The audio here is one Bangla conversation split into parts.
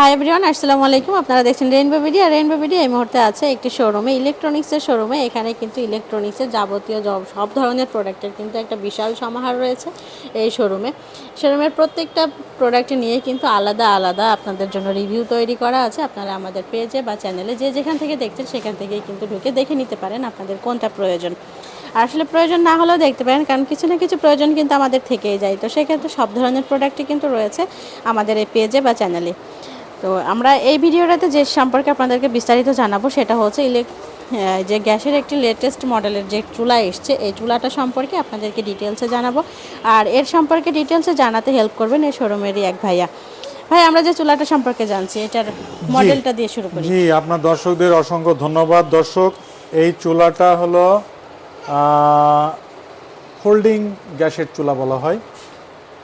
হাই এভরিওয়ান আসসালামু আলাইকুম আপনারা দেখছেন রেইনবো ভিডিও রেইনবো ভিডিও এই মুহূর্তে আছে একটি শোরুমে ইলেকট্রনিক্সের শোরুমে এখানে কিন্তু ইলেকট্রনিক্সের যাবতীয় জব- সব ধরনের প্রোডাক্টের কিন্তু একটা বিশাল সমাহার রয়েছে এই শোরুমে শোরুমের প্রত্যেকটা প্রোডাক্ট নিয়ে কিন্তু আলাদা আলাদা আপনাদের জন্য রিভিউ তৈরি করা আছে। আপনারা আমাদের পেজে বা চ্যানেলে যে যেখান থেকে দেখছেন, সেখান থেকেই কিন্তু ঢুকে দেখে নিতে পারেন আপনাদের কোনটা প্রয়োজন। আসলে প্রয়োজন না হলেও দেখতে পারেন, কারণ কিছু না কিছু প্রয়োজন কিন্তু আমাদের থেকেই যায়। তো সেক্ষেত্রে সব ধরনের প্রোডাক্টই কিন্তু রয়েছে আমাদের এই পেজে বা চ্যানেলে তো আমরা এই ভিডিওটাতে যে সম্পর্কে আপনাদেরকে বিস্তারিত জানাব সেটা হচ্ছে ইলেক যে গ্যাসের একটি লেটেস্ট মডেলের যে চুলা এসছে এই চুলাটা সম্পর্কে আপনাদেরকে ডিটেলসে জানাব। আর এর সম্পর্কে ডিটেলসে জানাতে হেল্প করবেন এই শোরুমেরই এক ভাইয়া। ভাই আমরা যে চুলাটা সম্পর্কে জানছি এটার মডেলটা দিয়ে শুরু করি। জি আপনার দর্শকদের অসংখ্য ধন্যবাদ। দর্শক এই চুলাটা হলো হোল্ডিং গ্যাসের চুলা বলা হয়।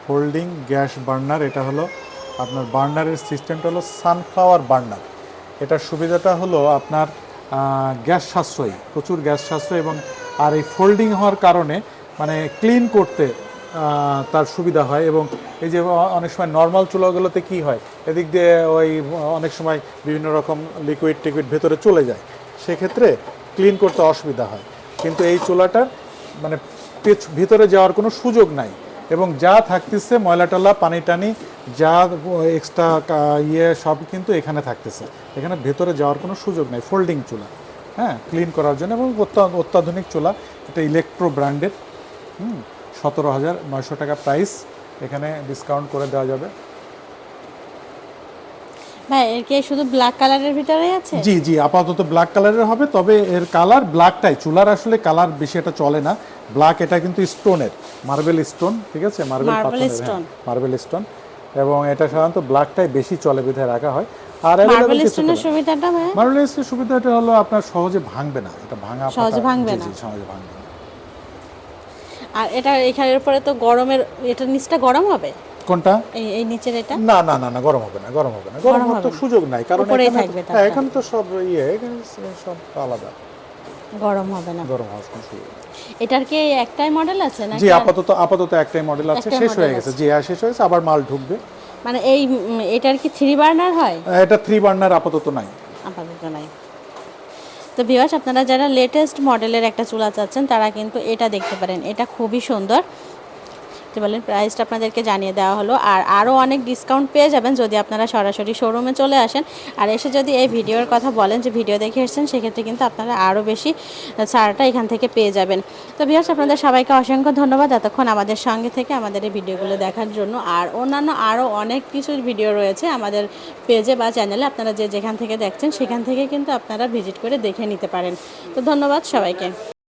হোল্ডিং গ্যাস বার্নার এটা হলো আপনার বার্নারের সিস্টেমটা হলো সানফ্লাওয়ার বার্নার। এটার সুবিধাটা হলো আপনার গ্যাস সাশ্রয়ী, প্রচুর গ্যাস সাশ্রয় এবং, আর এই ফোল্ডিং হওয়ার কারণে মানে ক্লিন করতে তার সুবিধা হয় এবং এই যে অনেক সময় নর্মাল চুলাগুলোতে কি হয়, এদিক দিয়ে ওই অনেক সময় বিভিন্ন রকম লিকুইড টিকুইড ভেতরে চলে যায়। সেক্ষেত্রে ক্লিন করতে অসুবিধা হয়। কিন্তু এই চুলাটার মানে পেছ- ভিতরে যাওয়ার কোনো সুযোগ নাই। এবং যা থাকতেছে ময়লা টলা পানি টানি যা এক্সট্রা ইয়ে সব কিন্তু এখানে থাকতেছে। এখানে ভেতরে যাওয়ার কোনো সুযোগ নেই ফোল্ডিং চুলা হ্যাঁ ক্লিন করার জন্য এবং অত্যাধুনিক চুলা, এটা ইলেকট্রো ব্র্যান্ডের হুম, সতেরো হাজার নয়শো টাকা প্রাইস এখানে ডিসকাউন্ট করে দেওয়া যাবে। ভাই এর কি শুধু ব্ল্যাক কালারের ভিতরেই আছে? জি জি আপাতত ব্ল্যাক কালারের হবে তবে এর কালার ব্ল্যাকটাই চুলার আসলে কালার বেশি এটা চলে না। ব্ল্যাক এটা কিন্তু স্টোনের মার্বেল স্টোন ঠিক আছে? Marble stone। মার্বেল স্টোন এবং এটা সাধারণত ব্ল্যাকটাই বেশি চলে বিধায় রাখা হয়। আর মার্বেল স্টোনের সুবিধাটা ভাই? মার্বেল স্টোনের সুবিধাটা হলো আপনার সহজে ভাঙবে না। এটা ভাঙা সহজে ভাঙবে না। সহজে ভাঙবে না। আর এটা এখানের উপরে তো গরমের এটা নিচটা গরম হবে? কোনটা? এই নিচের এটা? না না না না গরম হবে না গরম হবে না। গরম হওয়ার তো সুযোগ নাই কারণ এখানে হ্যাঁ এখানে তো সব ইয়ে এখানে সব আলাদা। গরম হবে না। গরম হওয়ার কোনো সুযোগ এটার কি একটাই মডেল আছে নাকি জি আপাতত আপাতত একটাই মডেল আছে শেষ হয়ে গেছে। জি হ্যাঁ শেষ হয়েছে আবার মাল ঢুকবে। মানে এই এটার কি থ্রি বার্নার হয়? এটা থ্রি বার্নার আপাতত নাই। আপাতত নাই। তো ভিউয়ার্স আপনারা যারা লেটেস্ট মডেলের একটা চুলা চাচ্ছেন তারা কিন্তু এটা দেখতে পারেন। এটা খুবই সুন্দর। তো বলেন প্রাইসটা আপনাদেরকে জানিয়ে দেওয়া হলো। আর আরও অনেক ডিসকাউন্ট পেয়ে যাবেন যদি আপনারা সরাসরি শোরুমে চলে আসেন। আর এসে যদি এই ভিডিওর কথা বলেন যে ভিডিও দেখে এসেছেন, সেক্ষেত্রে কিন্তু আপনারা আরও বেশি ছাড়টা এখান থেকে পেয়ে যাবেন। তো ভিউয়ার্স আপনাদের সবাইকে অসংখ্য ধন্যবাদ এতক্ষণ আমাদের সঙ্গে থেকে আমাদের এই ভিডিওগুলো দেখার জন্য। আর অন্যান্য আরও অনেক কিছু ভিডিও রয়েছে আমাদের পেজে বা চ্যানেলে আপনারা যে যেখান থেকে দেখছেন, সেখান থেকে কিন্তু আপনারা ভিজিট করে দেখে নিতে পারেন। তো ধন্যবাদ সবাইকে।